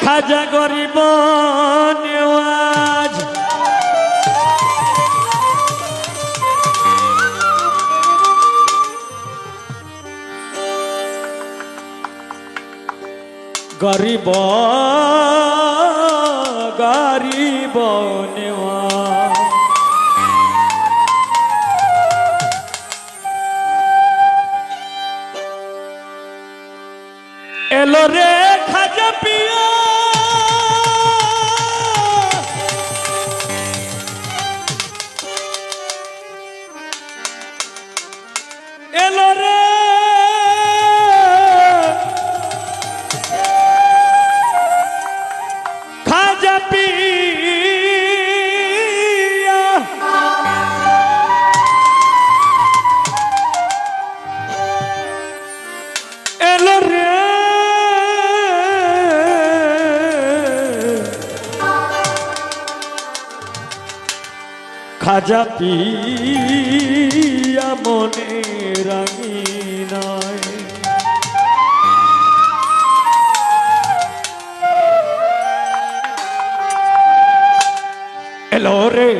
খাজা গরিব নেওয়াজ। গরিব গরিব নেওয়াজ। খাজা পিয়া মনে রাঙিনায় এলো রে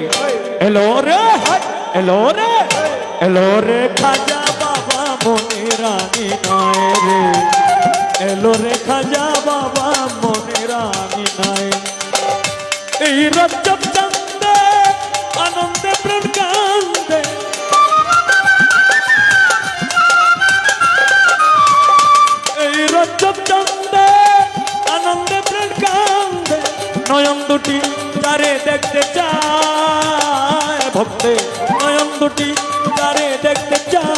এলো রে এলো রে এলো রে খাজা বাবা মনে রানী নয় রে। এলো রে খাজা বাবা মনে রানী নয় এই রজব রজব চন্দে আনন্দে প্রাণ কান্দে, নয়ন দুটি তারে দেখতে চায়। ভক্তে, নয়ন দুটি তারে দেখতে চায়।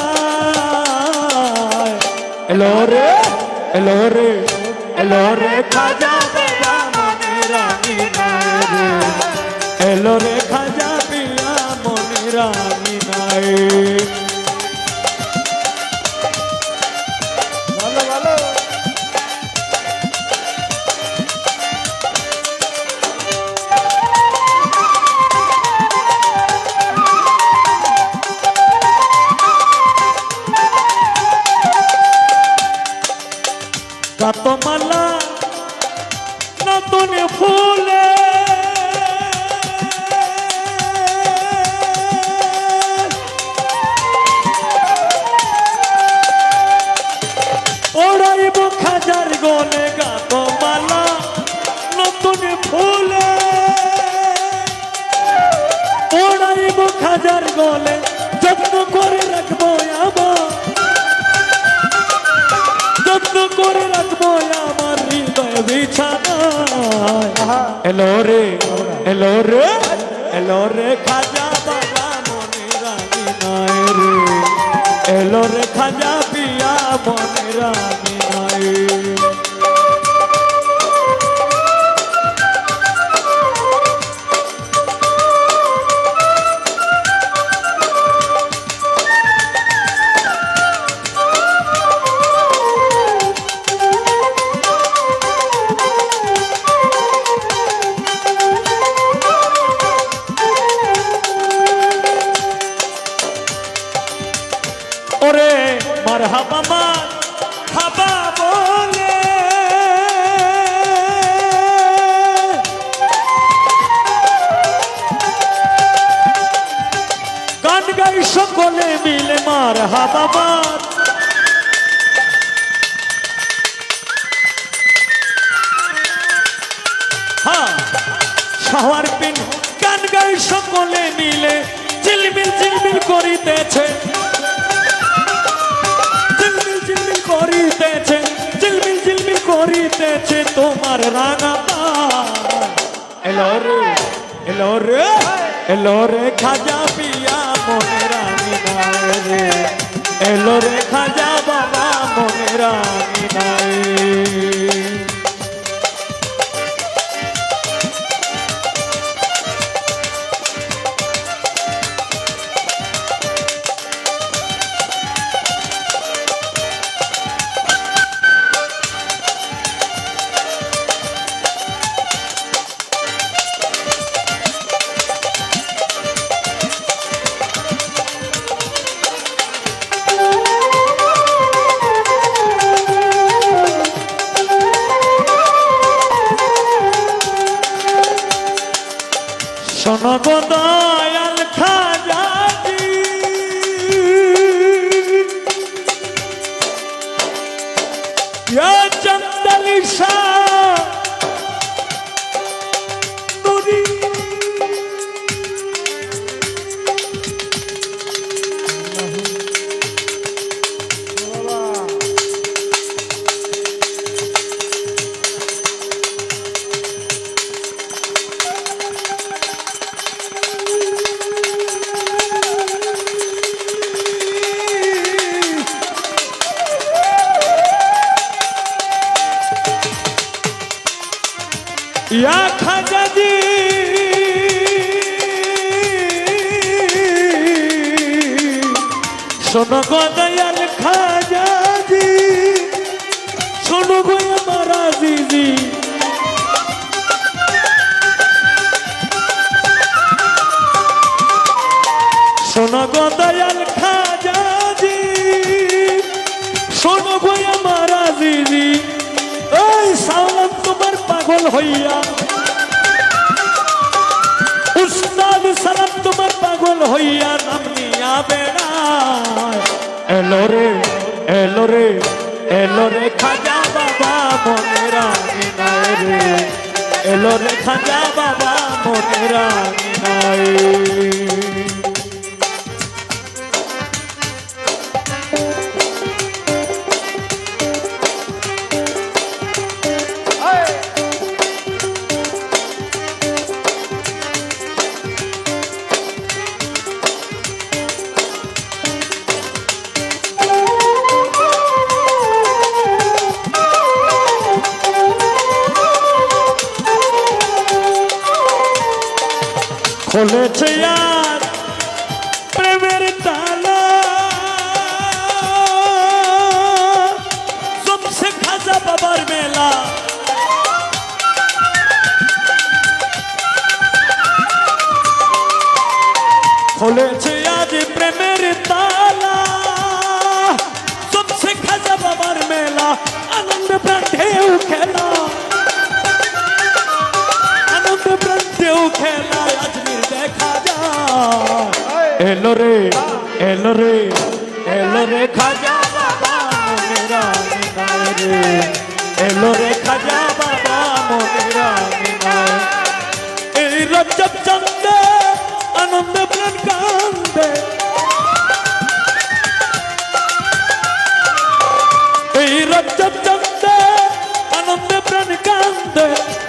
এলো রে এলো রে এলো রে খাজা বাবা মনে রানী এলো রে খাজা পিয়া মনে রানী নাই খাজার গলে গাতমালা নতুন ফুলে। ওড়াইব খাজার গলে, যত্ন করে রাখব আমার। যত্ন করে রাখব আমার হৃদয় বিছানায়। এলো রে এলো রে এলো রে খাজা বাবা এলো রে খাজা পিয়া মনে রানী মার হাবা মার হ্যাঁ শাওয়ার পিন গান গাই সকলে মিলে চিলমিল চিলমিল করিতেছে। চিলমিল চিলমিল করিতেছে চিলমিল চিলমিল করিতেছে তোমার রাঙা এলো রে এলো রে এলো রে খাজা পিয়া মনে। রে। এলো রে খাজা বাবা মনে রানী নাই। ইয়া খাজাজি শোনো গো দয়াল খাজাজি শোনো গো আমার দিদি এলো রে এলো রে এলো রে খাজা বাবা মনেরা মিনায় রে। এলো রে খাজা বাবা মনেরা মিনায় খুলেছে এলো রে এলো রে এলো রে খাজা বাবা মনেরা রে এলো রে খাজা বাবা মনেরা এই রজব চন্দে, আনন্দ প্রাণ কান্দে। এই রজব চন্দে, আনন্দে প্রাণ কান্দে।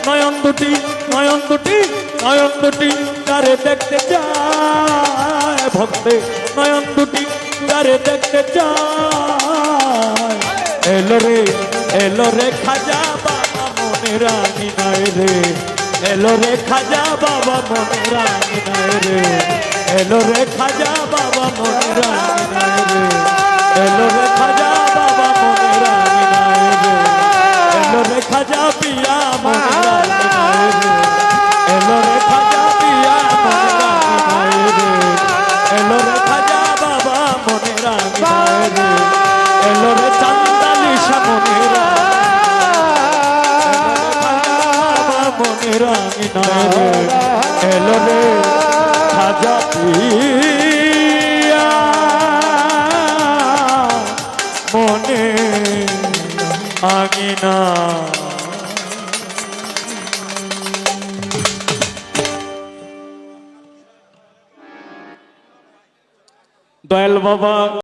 নয়ন দুটি নয়ন দুটি নয়ন দুটি, তারে দেখতে যায় ভক্তে নয়ন দুটি তারে দেখতে যায় এলো রে এলো রে খাজা বাবা মনে রানী নয় রে। এলো রে খাজা বাবা মনে রানী নয় রে। এলো রে খাজা বাবা মনে রানী নয় রে। এলো রে খাজা বাবা মনে রানী নয় রে। এলো রে খাজা পিয়া মনে রানী আঙিনা দয়াল বাবা।